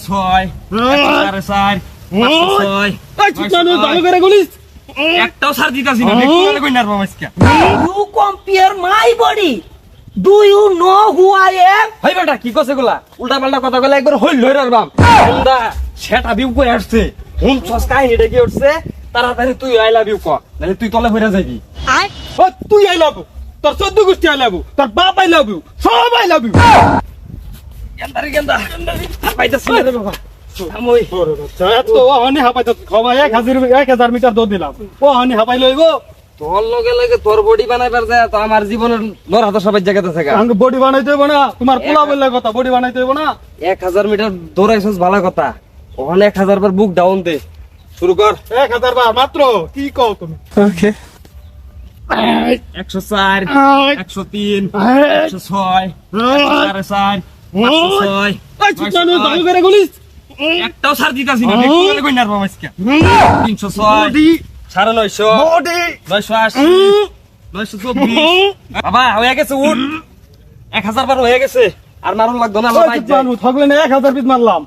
ছয় চার ছয় ভালো করে একটাও সার দিতাছি না কই আজকে? হাই বেটা কি গুলা উল্টা পাল্টা কথা কইলে একবার হইল সেটা বিউ কই আসছে? হুন সস কাহিনীটা কি উঠছে তাড়াতাড়ি তুই আই লাভ ইউ ক নাহলে তুই তলে হইরা যাবি। ও, তুই আই লাভ তোর চোদ্দ গোষ্ঠী আই লাভ তোর বাপ আই লাভ সব আই লাভ গেন্দারে গেন্দা পাইতাছি না রে বাবা। আমই তো ও হানি হাপাই তো খবা এক হাজার এক হাজার মিটার দৌড় দিলাম। ও হানি হাপাই লইব। তোর লগে লগে তোর বডি বানাইবার যায় তো আমার জীবনের লড়া তো সবাই জায়গাতে থাকা। আঙ্গ বডি বানাইতে হইব না। তোমার পোলা বললে কথা বডি বানাইতে হইব না। এক হাজার মিটার দৌড়াইছস ভালো কথা। ওখানে এক হাজার বার বুক ডাউন দে। শুরু কর। এক হাজার বার মাত্র? কি কও তুমি? ওকে। একশো চার একশো তিন একশো ছয় সাড়ে চার একটাও সার দিতাছি না কই সাড়ে নয়শো নয়শো আশি নয়শো চব্বিশ। বাবা হয়ে গেছে উঠ। এক হাজার বার হয়ে গেছে আর মারুন লাগতো না আমার বাইর যায়। থাকলে না এক হাজার পিস মারলাম।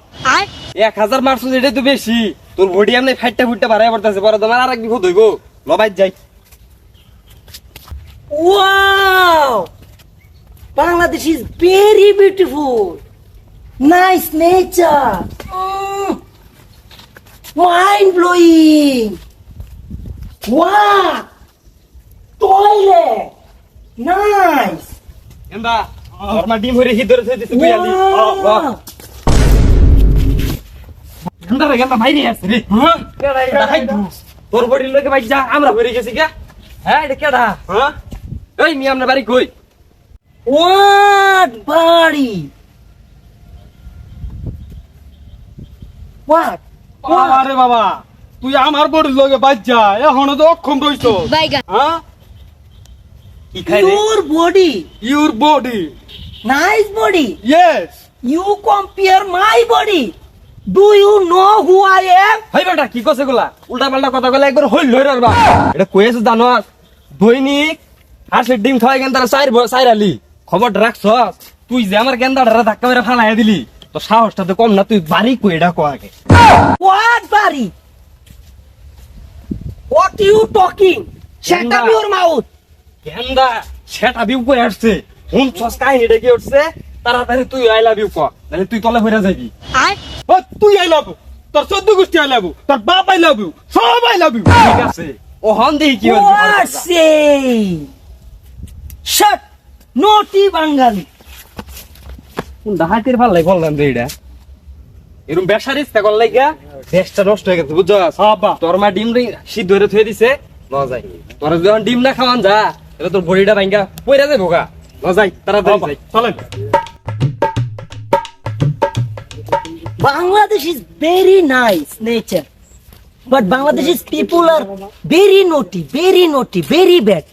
এক হাজার মারছো এটাই তো বেশি। তোর বডি এমনি ফাইটটা ফুটটা বাড়াই পড়তেছে পরে তোমার আর এক বিপদ হইব। লবাই যাই। Wow! Bangladesh is very beautiful. Nice nature. Mm. Mind blowing. Wow! Toilet. Nice. এন্দা আমার ডিম হরে হিট ধরে দিতে তুই আলি Wow! এন্দা রে গেন্দা বাইরে আছে রে এটা খাই দু। তোর বডির ভাই যা আমরা হরে গেছি কে হ্যাঁ এটা কেডা হ্যাঁ এই মি আমরা বাড়ি কই What body? What? আরে বাবা তুই আমার বডির লগে বাচ্চা এখন তো অক্ষম রইছ হ্যাঁ Your body. Your body Nice body. Yes You compare my body. Do you know who I am? Hi বেটা কি কছে গুলা উল্টা পাল্টা কথা কইলে একবার হইল হই রারবা এটা কইছে জানো দৈনিক হাঁসের ডিম খাওয়াই গেন তারা ব- চার আলি খবর রাখছ? তুই যে আমার গেন্দাটা ধাক্কা মেরে ফালাই দিলি তো সাহসটা তো কম না তুই বাড়ি কই এটা কো আগে? What you talking? Shut up Ganda. your mouth. গেন্দা সেটা বিউ কই আসছে? হুন সস কাহিনীটা কি উঠছে তাড়াতাড়ি তুই আই লাভ ইউ ক নাহলে তুই তলে হইরা যাবি। ও তুই আই লাভ তোর চোদ্দ গোষ্ঠী আই লাভ তোর বাপ আই লাভ সব আই লাভ ঠিক আছে। ও হন দেখি কি হচ্ছে What Shut. Naughty Bengali. ডাহাতের ভালো লাগে বললাম রে এটা ইচ্ছা দেশটা নষ্ট হয়ে গেছে বুঝছ তোর মা ডিম রে শীত ধরে থুয়ে দিছে ন যাই তোর যখন ডিম না খাওয়ান যা এটা তোর বড়িটা ভাঙ্গা পয়রা যাব গা ন যাই তাড়াতাড়ি যাই চলেন Bangladesh is very nice nature. But Bangladesh's people are very naughty, very naughty, very bad.